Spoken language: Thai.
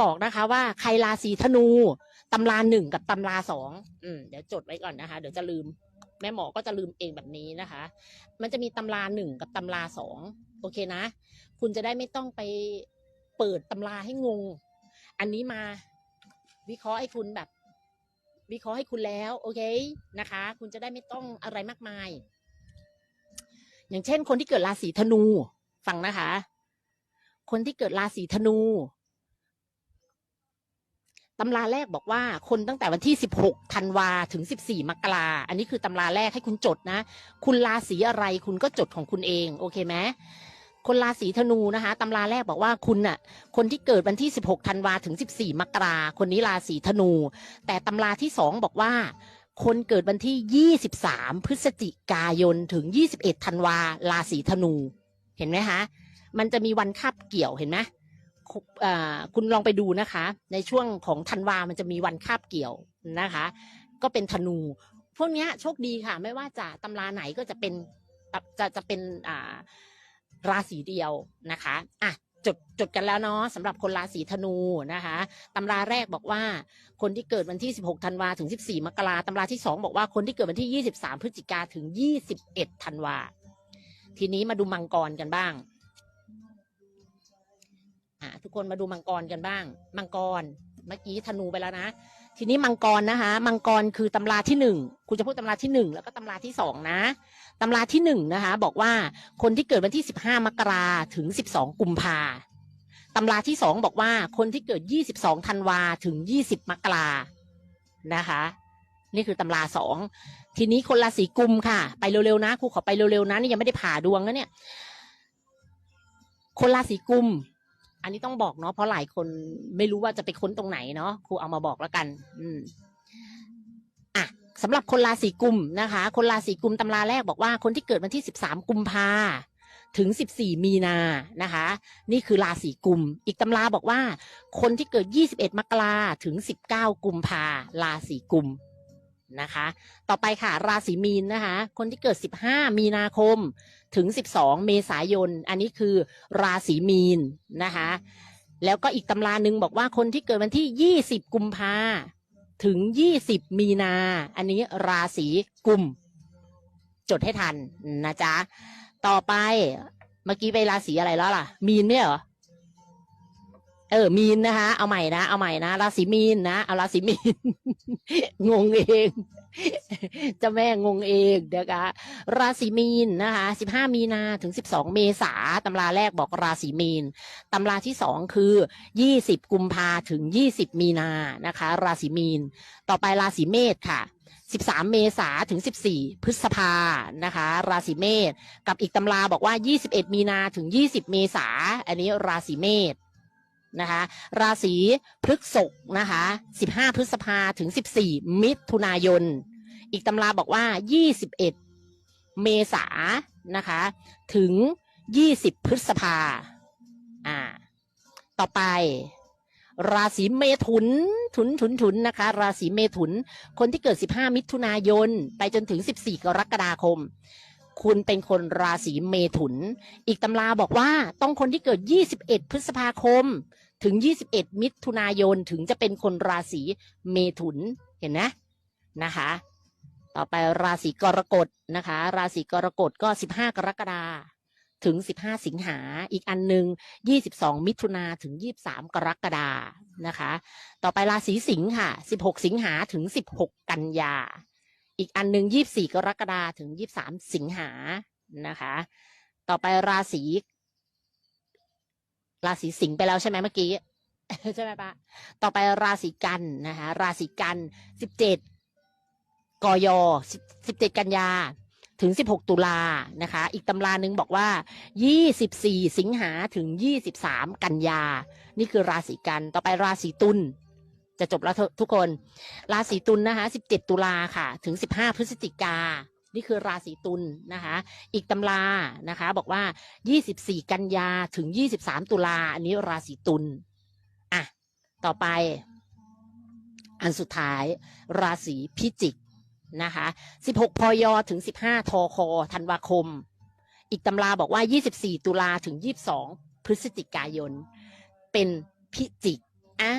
บอกนะคะว่าใครราศีธนูตำราหนึ่งกับตำราสองอืมเดี๋ยวจดไว้ก่อนนะคะ เดี๋ยวจะลืม แม่หมอก็จะลืมเองแบบนี้นะคะ มันจะมีตำราหนึ่งกับตำราสองโอเคนะ คุณจะได้ไม่ต้องไปเปิดตำราให้งง อันนี้มาวิเคราะห์ให้คุณแบบ วิเคราะห์ให้คุณแล้ว โอเคนะคะ คุณจะได้ไม่ต้องอะไรมากมาย อย่างเช่น คนที่เกิดราศีธนู ฟังนะคะ คนที่เกิดราศีธนู ตำราแรกบอกว่าคนตั้งแต่วันที่ 16ธันวาถึง 14มกราอันนี้คือตำราแรกให้คุณจดนะ คุณราศีอะไรคุณก็จดของคุณเอง โอเคไหมคนราศีธนูนะคะตำราแรกบอกว่าคุณน่ะ คนที่เกิดวันที่ 16ธันวาถึง 14มกราคนนี้ราศีธนู แต่ตำราที่สองบอกว่า คนเกิดวันที่ 23 พฤศจิกายนถึง 21ธันวาราศีธนู เห็นไหมคะมันจะมีวันคาบเกี่ยวเห็นไหม คุณลองไปดูนะคะ ในช่วงของธันวามันจะมีวันคาบเกี่ยวนะคะ ก็เป็นธนู พวกนี้โชคดีค่ะ ไม่ว่าจะตำราไหนก็จะเป็นจะจะเป็นอ่าราศีเดียวนะคะอะจดจดกันแล้วเนาะสำหรับคนราศีธนูนะคะตำราแรกบอกว่า คนที่เกิดวันที่ 16ธันวาถึง 14มกราตำราที่ 2 บอกว่าคนที่เกิดวันที่ 23 พฤศจิกาถึง 21ธันวาทีนี้มาดูมังกรกันบ้าง ทุกคนมาดูมังกรกันบ้าง มังกร เมื่อกี้ธนูไปแล้วนะ ทีนี้มังกรนะคะมังกรคือตำราที่หนึ่งคุณจะพูดตำราที่หนึ่งแล้วก็ตำราที่สองนะตำราที่หนึ่งนะคะ บอกว่าคนที่เกิดวันที่15มกราถึง12กุมภาตำราที่สองบอกว่าคนที่เกิด22ธันวาถึง20มกรานะคะ นี่คือตำราสองทีนี้คนราศีกุมค่ะ ไปเร็วๆนะครูขอไปเร็วๆนะนี่ยังไม่ได้ผ่าดวงนะเนี่ย คนราศีกุม อันนี้ต้องบอกเนาะเพราะหลายคนไม่รู้ว่าจะไปค้นตรงไหนเนาะครูเอามาบอกแล้วกัน อืมอะสำหรับคนราศีกุมนะคะ คนราศีกุมตำราแรกบอกว่าคนที่เกิดวันที่13กุมภาถึง 14 มีนานะคะ นี่คือราศีกุม อีกตำราบอกว่า คนที่เกิด 21 มกราถึง 19 กุมภาราศีกุม นะคะ ต่อไปค่ะราศีมีนนะคะ คนที่เกิด 15 มีนาคมถึง 12 เมษายน อันนี้คือราศีมีนนะคะ แล้วก็อีกตำราหนึ่งบอกว่าคนที่เกิดวันที่ 20 กุมภาถึง 20 มีนา อันนี้ราศีกุม จดให้ทันนะจ๊ะ ต่อไปเมื่อกี้ไปราศีอะไรแล้วล่ะ มีนเนี่ยเหรอ เออ มีนนะคะ เอาใหม่นะ เอาใหม่นะ ราศีมีนนะ เอาราศีมีน งงเองเจะแม่งงเองนะคะ ราศีมีนนะคะ 15 มีนาถึง 12 เมษาตำราแรกบอกราศีมีนตำราที่สองคือ 20 กุมภาถึง 20 มีนานะคะ ราศีมีน ต่อไปราศีเมษค่ะ13 เมษาถึง 14 พฤษภานะคะ ราศีเมษกับอีกตำราบอกว่า 21 มีนาถึง 20 เมษาอันนี้ราศีเมษ นะคะราศีพฤษภนะคะ15 พฤษภาถึง 14 มิถุนายน อีกตำราบอกว่า 21 เมษานะคะถึง 20 พฤษภาอ่าต่อไป ราศีเมถุนถุนถุนถุนนะคะ ราศีเมถุนคนที่เกิด 15 มิถุนายน ไปจนถึง 14 กรกฎาคม คุณเป็นคนราศีเมถุน อีกตำราบอกว่าต้องคนที่เกิด 21 พฤษภาคม ถึง 21 มิถุนายนถึงจะเป็นคนราศีเมถุนเห็นนะนะคะ ต่อไปราศีกรกฎนะคะ ราศีกรกฎก็ 15 กรกฎาถึง 15 สิงหา อีกอันหนึ่ง22 มิถุนาถึง 23 กรกฎานะคะ ต่อไปราศีสิงห์ค่ะ 16 สิงหาถึง 16 กันยา อีกอันหนึ่ง24กรกฎาถึง23สิงหานะคะ ต่อไปราศีราศีสิงห์ไปแล้วใช่ไหมเมื่อกี้ใช่ไหมปะต่อไปราศีกันนะคะราศีกัน17กย17กันยาถึง 16 ตุลานะคะ อีกตำราหนึ่งบอกว่า 24 สิงหาถึง 23 กันยา นี่คือราศีกัน ต่อไปราศีตุล จะจบแล้วทุกคน ราศีตุลนะคะ17 ตุลาค่ะ ถึง 15 พฤศจิกานี่คือราศีตุลนะคะ อีกตำรานะคะ บอกว่า 24 กันยาถึง 23 ตุลาอันนี้ราศีตุลอะต่อไป อันสุดท้ายราศีพิจิกนะคะ 16 พย ถึง 15 ทคธันวาคม อีกตำราบอกว่า 24 ตุลาถึง 22 พฤศจิกายน เป็นพิจิกอะ